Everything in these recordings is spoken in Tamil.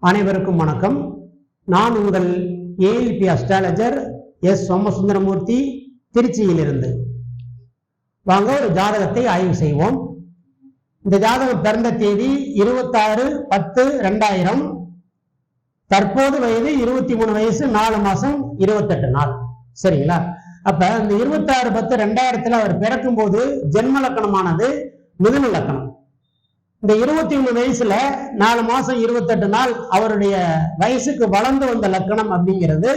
அனைவருக்கும் வணக்கம். நான் உங்கள் ஏஎல்பி அஸ்ட்ராலஜர் எஸ் சோமசுந்தரமூர்த்தி திருச்சியிலிருந்து. வாங்க ஒரு ஜாதகத்தை ஆய்வு செய்வோம். இந்த ஜாதகம் பிறந்த தேதி இருபத்தாறு பத்து ரெண்டாயிரம். தற்போது வயது இருபத்தி மூணு வயசு நாலு மாசம் இருபத்தெட்டு நாள். சரிங்களா? அப்ப இந்த இருபத்தாறு பத்து ரெண்டாயிரத்துல அவர் பிறக்கும் போது ஜென்ம லக்கணமானது மிதுன லக்கணம். இந்த இருபத்தி மூணு வயசுல நாலு மாசம் இருபத்தெட்டு நாள் அவருடைய வயசுக்கு வளர்ந்து வந்த லக்கணம் அப்படிங்கிறது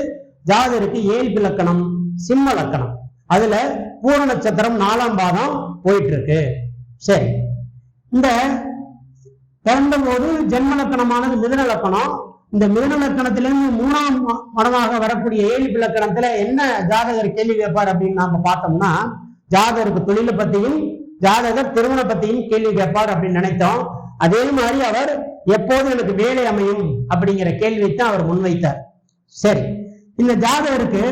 ஜாதருக்கு ஏழ்பு லக்கணம் சிம்ம லக்கணம். அதுல பூர நட்சத்திரம் நாலாம் பாதம் போயிட்டு இருக்கு சரி. இந்த பிறந்த போது ஜென்ம லக்கணமானது மிதன லக்கணம். இந்த மிதன லக்கணத்திலிருந்து மூணாம் மடமாக வரக்கூடிய ஏழ்பு லக்கணத்துல என்ன ஜாதகர் கேள்வி கேட்பார் அப்படின்னு நாம பார்த்தோம்னா ஜாதகருக்கு தொழிலை பத்தியும் ஜாதகர் திருமண பத்தியும் கேள்வி கேட்பார் அப்படின்னு நினைத்தோம். அதே மாதிரி அவர் எப்போது எனக்கு வேலை அமையும் அப்படிங்கிற கேள்வியை தான் அவர் முன்வைத்தார். சரி இந்த ஜாதகருக்கு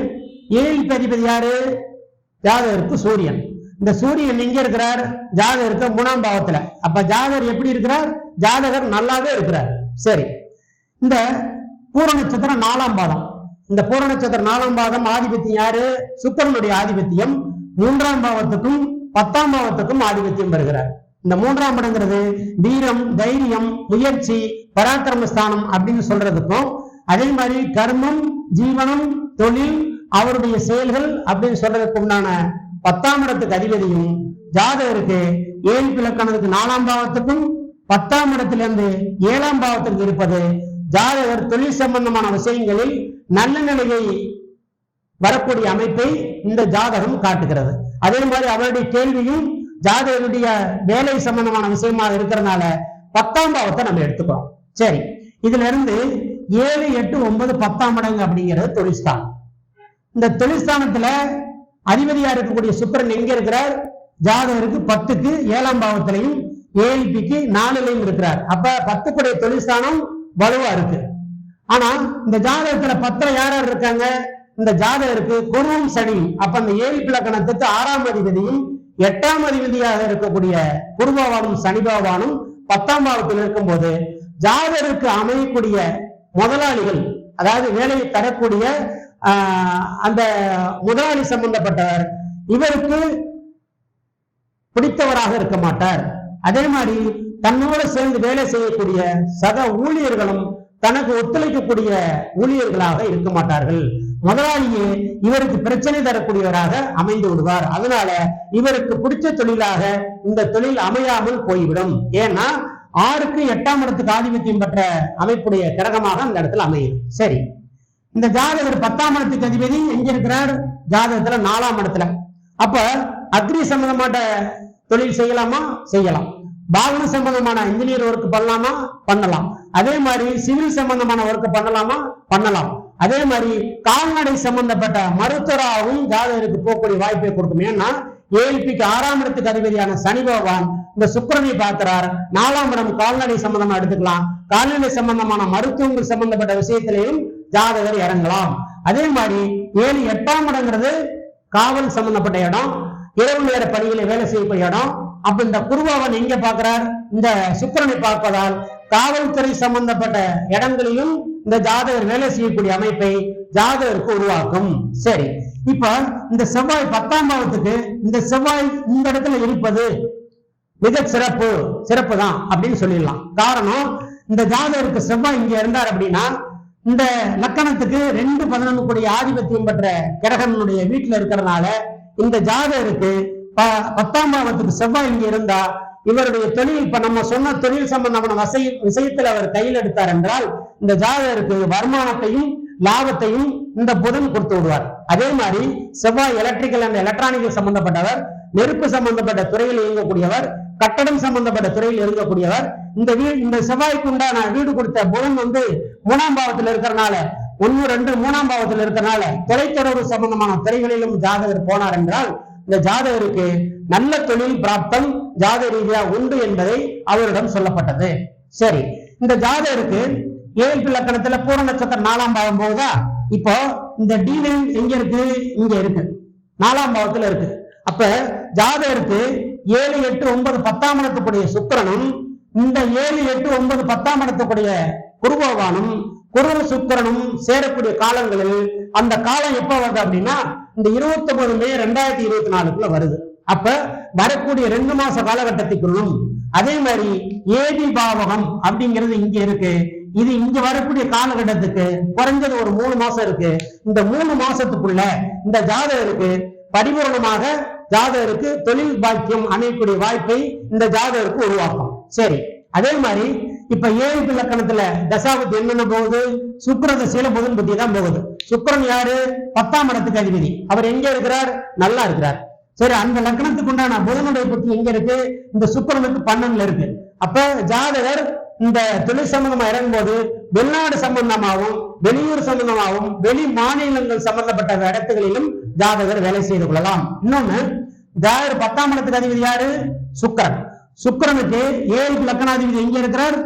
ஏழு பதிபதி யாரு? ஜாதகருக்கு சூரியன். இந்த சூரியன் எங்க இருக்கிறார்? ஜாதகருக்கு மூணாம் பாவத்துல. அப்ப ஜாதகர் எப்படி இருக்கிறார்? ஜாதகர் நல்லாவே இருக்கிறார். சரி இந்த பூர நட்சத்திரம் நாலாம் பாதம். இந்த பூர நட்சத்திரம் நாலாம் பாதம் ஆதிபத்தியம் யாரு? சுக்கரனுடைய ஆதிபத்தியம். மூன்றாம் பாவத்துக்கும் பத்தாம் பாவத்துக்கும் ஆதிபத்தியம் பெறுகிறார். இந்த மூன்றாம் இடங்கிறது வீரம் தைரியம் முயற்சி பராக்கிரம ஸ்தானம் அப்படின்னு சொல்றதுக்கும் அதே மாதிரி கர்மம் ஜீவனம் தொழில் அவருடைய செயல்கள் அப்படின்னு சொல்றதுக்கு உண்டான பத்தாம் இடத்துக்கு அதிபதியும் ஜாதகருக்கு ஏழு இலக்கணத்துக்கு நாலாம் பாவத்துக்கும் பத்தாம் இடத்திலிருந்து ஏழாம் பாவத்திற்கு இருப்பது ஜாதகர் தொழில் சம்பந்தமான விஷயங்களில் நல்ல நிலையை வரக்கூடிய அமைப்பை இந்த ஜாதகம் காட்டுகிறது. அதே மாதிரி அவருடைய கேள்வியும் ஜாதகருடைய வேலை சம்பந்தமான விஷயமாக இருக்கிறதுனால பத்தாம் பாவத்தை நம்ம எடுத்துக்கிறோம். சரி இதுல இருந்து ஏழு எட்டு ஒன்பது பத்தாம் மடங்கு அப்படிங்கிறது தொழில்ஸ்தானம் இந்த தொழிற்ஸ்தானத்துல அதிபதியா இருக்கக்கூடிய சுக்கரன் எங்க இருக்கிறார்? ஜாதகருக்கு பத்துக்கு ஏழாம் பாவத்திலையும் ஏஎல்பிக்கு நாலுலையும் இருக்கிறார். அப்ப பத்துக்குடைய தொழிற்ஸ்தானம் வலுவா இருக்கு. ஆனா இந்த ஜாதகத்துல பத்துல யார் யார் இருக்காங்க? இந்த ஜாதகருக்கு குருவும் சனி அப்ப அந்த ஏழு பிளக்கணத்துக்கு ஆறாம் அதிபதியும் எட்டாம் அதிபதியாக இருக்கக்கூடிய குருபவானும் சனி பகவானும் பத்தாம் பாவத்தில் இருக்கும்போது ஜாதகருக்கு அமையக்கூடிய முதலாளிகள் அதாவது வேலையை தரக்கூடிய ஆஹ், அந்த முதலாளி சம்பந்தப்பட்டவர் இவருக்கு பிடித்தவராக இருக்க மாட்டார். அதே மாதிரி தன்னோடு சேர்ந்து வேலை செய்யக்கூடிய சக ஊழியர்களும் தனக்கு ஒத்துழைக்கக்கூடிய ஊழியர்களாக இருக்க மாட்டார்கள். முதலாளியே இவருக்கு பிரச்சனை தரக்கூடியவராக அமைந்து விடுவார். அதனால இவருக்கு பிடிச்ச தொழிலாக இந்த தொழில் அமையாமல் போய்விடும். ஏன்னா ஆறுக்கு எட்டாம் இடத்துக்கு ஆதிபத்தியம் பெற்ற அமைப்புடைய கிரகமாக அந்த இடத்துல அமையும். சரி. இந்த ஜாதகர் பத்தாம் இடத்துக்கு அதிபதி எங்க இருக்கிறார்? ஜாதகத்துல நாலாம் இடத்துல. அப்ப அக்னி சம்பந்தமான தொழில் செய்யலாமா? செய்யலாம். பாகன சம்பந்தமான இன்ஜினியர் ஒர்க் பண்ணலாமா? பண்ணலாம். அதே மாதிரி சிவில் சம்பந்தமான ஒர்க் பண்ணலாமா? பண்ணலாம். அதே மாதிரி கால்நடை சம்பந்தப்பட்ட மருத்துவராகவும் ஜாதகருக்கு போகக்கூடிய வாய்ப்பை கொடுக்கும் ஏன்னா ஏஎல்பிக்கு ஆறாம் இடத்துக்கு அதிபதியான சனி பகவான் இந்த சுக்கரனை பார்க்கிறார். நாலாம் இடம் கால்நடை சம்பந்தமா எடுத்துக்கலாம். கால்நடை சம்பந்தமான மருத்துவங்கள் சம்பந்தப்பட்ட விஷயத்திலையும் ஜாதகர் இறங்கலாம். அதே மாதிரி ஏழு எட்டாம் இடங்கிறது காவல் சம்பந்தப்பட்ட இடம். இரவு நேர பணிகளை வேலை செய்யக்கூடிய இடம். அப்ப இந்த குருவாவன் எங்க பாக்குறார் இந்த சுக்கரனை பார்ப்பதால் காவல்துறை சம்பந்தப்பட்ட இடங்களிலும் இந்த ஜாதகர் வேலை செய்யக்கூடிய அமைப்பை ஜாதகருக்கு உருவாக்கும். சரி. இப்ப இந்த செவ்வாய் பத்தாம் பாவத்துக்கு இந்த செவ்வாய் இந்த இடத்துல இருப்பது மிக சிறப்பு சிறப்பு தான் அப்படின்னு சொல்லிடலாம். காரணம் இந்த ஜாதகருக்கு செவ்வாய் இங்க இருந்தார் அப்படின்னா இந்த லக்கணத்துக்கு ரெண்டு பதினொன்று கூடிய ஆதிபத்தியம் பெற்ற கிரகனுடைய வீட்டுல இருக்கிறதுனால இந்த ஜாதகருக்கு ப- பத்தாம் பாவத்துக்கு செவ்வாய் இங்க இருந்தா இவருடைய தொழில் இப்ப நம்ம சொன்ன தொழில் சம்பந்தமான வசை விஷயத்துல அவர் கையில் எடுத்தார் என்றால் இந்த ஜாதகருக்கு வருமானத்தையும் லாபத்தையும் இந்த புதன் கொடுத்து விடுவார். அதே மாதிரி செவ்வாய் எலக்ட்ரிக்கல் அண்ட் எலக்ட்ரானிக்கல் சம்பந்தப்பட்டவர் நெருப்பு சம்பந்தப்பட்ட துறையில் இயங்கக்கூடியவர் கட்டடம் சம்பந்தப்பட்ட துறையில் இயங்கக்கூடியவர் இந்த வீடு இந்த செவ்வாய்க்கு உண்டான வீடு கொடுத்த புதன் வந்து மூணாம் பாவத்தில் இருக்கிறனால ஒன்னு ரெண்டு மூணாம் பாவத்தில் இருக்கிறனால தொலைத்தொடர்பு சம்பந்தமான துறைகளிலும் ஜாதகர் போனார் என்றால் இந்த ஜாதகருக்கு நல்ல தொழில் பிராப்தம் ஜாத ரீதியா உண்டு என்பதை அவரிடம் சொல்லப்பட்டது. சரி இந்த ஜாதகருக்கு ஏழு லக்கணத்துல பூர நட்சத்திரம் நாலாம் பாவம் போகுதா? இப்போ இந்த டி எங்க இருக்கு? இங்க இருக்கு. நாலாம் பாவத்துல இருக்கு. அப்ப ஜாதகருக்கு ஏழு எட்டு ஒன்பது பத்தாம் இடத்துக்குடைய சுக்கரனும் இந்த ஏழு எட்டு ஒன்பது பத்தாம் இடத்துக்குடைய குருபகவானும் குரு சுக்கரனும் சேரக்கூடிய காலங்களில் அந்த காலம் எப்ப வருது அப்படின்னா இந்த இருபத்தி ஒன்பது மே ரெண்டாயிரத்தி இருபத்தி நாலுக்குள்ள வருது. அப்ப வரக்கூடிய ரெண்டு மாச காலகட்டத்துக்குள்ளும் அதே மாதிரி ஏபி பாவகம் அப்படிங்கிறது இங்க இருக்கு. இது இங்க வரக்கூடிய காலகட்டத்துக்கு குறைஞ்சது ஒரு மூணு மாசம் இருக்கு. இந்த மூணு மாசத்துக்குள்ள இந்த ஜாதகருக்கு பரிபூர்ணமாக ஜாதகருக்கு தொழில் பாக்கியம் அமையக்கூடிய வாய்ப்பை இந்த ஜாதகருக்கு உருவாக்கும். சரி அதே மாதிரி இப்ப ஏழு இலக்கணத்துல தசாபதி என்னென்ன போகுது? சுக்கிர தசையில புதன் புத்தி தான் போகுது. சுக்கரன் யாரு? பத்தாம் இடத்துக்கு அதிபதி. அவர் எங்க இருக்கிறார்? நல்லா இருக்கிறார். சரி அந்த லக்னத்துக்கு உண்டான புதனுடைய புத்தி எங்க இருக்கு? இந்த சுக்கரனுக்கு பன்னெண்டுல இருக்கு. அப்ப ஜாதகர் இந்த தொழில் சம்பந்தமா இறங்கும்போது வெளிநாடு சம்பந்தமாகவும் வெளியூர் சம்பந்தமாகவும் வெளி மாநிலங்கள் சம்பந்தப்பட்ட இடத்துகளிலும் ஜாதகர் வேலை செய்து கொள்ளலாம். இன்னொன்னு ஜாதகர் பத்தாம் இடத்துக்கு அதிபதி யாரு? சுக்கிரன். சுக்கிரனுக்கு ஏழு லக்கணாதிபதி எங்க இருக்கிறார்?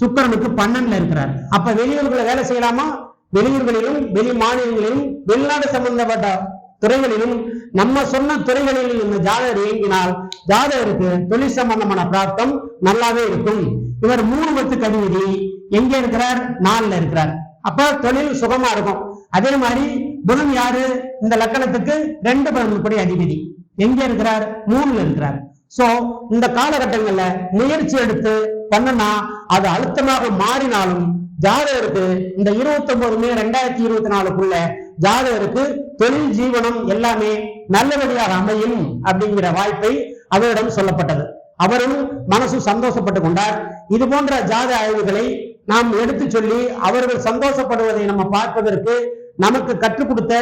சுக்கரனுக்கு பன்னெண்டுல இருக்கிறார். அப்ப வெளியூர்களை வேலை செய்யலாமா? வெளியூர்களிலும் வெளி மாநிலங்களிலும் வெளிநாடு சம்பந்தப்பட்ட துறைகளிலும் நம்ம சொன்ன துறைகளில் இந்த ஜாதகர் இயங்கினால் ஜாதகருக்கு தொழில் சம்பந்தமான பிராப்தம் நல்லாவே இருக்கும். இவர் மூணு பத்து அதிபதி எங்க இருக்கிறார்? நாலுல இருக்கிறார். அப்ப தொழில் சுகமா இருக்கும். அதே மாதிரி புதன் யாரு? இந்த லக்கணத்துக்கு ரெண்டு பலனுக்குடைய அதிபதி. எங்க இருக்கிறார்? மூணுல இருக்கிறார். சோ இந்த காலகட்டங்கள்ல முயற்சி எடுத்து பண்ணனா அது அழுத்தமாக மாறினாலும் ஜாதகருக்கு இந்த இருபத்தி ஒன்பது மே ரெண்டாயிரத்தி இருபத்தி நாலுக்குள்ள ஜாதகருக்கு தொழில் ஜீவனம் எல்லாமே நல்லபடியாக அமையும் அப்படிங்கிற வாய்ப்பை அவரிடம் சொல்லப்பட்டது. அவரும் மனசு சந்தோஷப்பட்டு கொண்டார். இது போன்ற ஜாத ஆய்வுகளை நாம் எடுத்து சொல்லி அவர்கள் சந்தோஷப்படுவதை நம்ம பார்ப்பதற்கு நமக்கு கற்றுக் கொடுத்த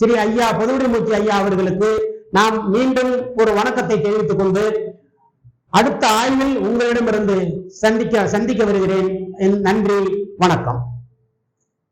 ஸ்ரீ ஐயா பொதுவுடைமூர்த்தி ஐயா அவர்களுக்கு நாம் மீண்டும் ஒரு வணக்கத்தை தெரிவித்துக் கொண்டு அடுத்த ஆய்வில் உங்களிடமிருந்து சந்திக்க சந்திக்க வருகிறேன். என் நன்றி வணக்கம்.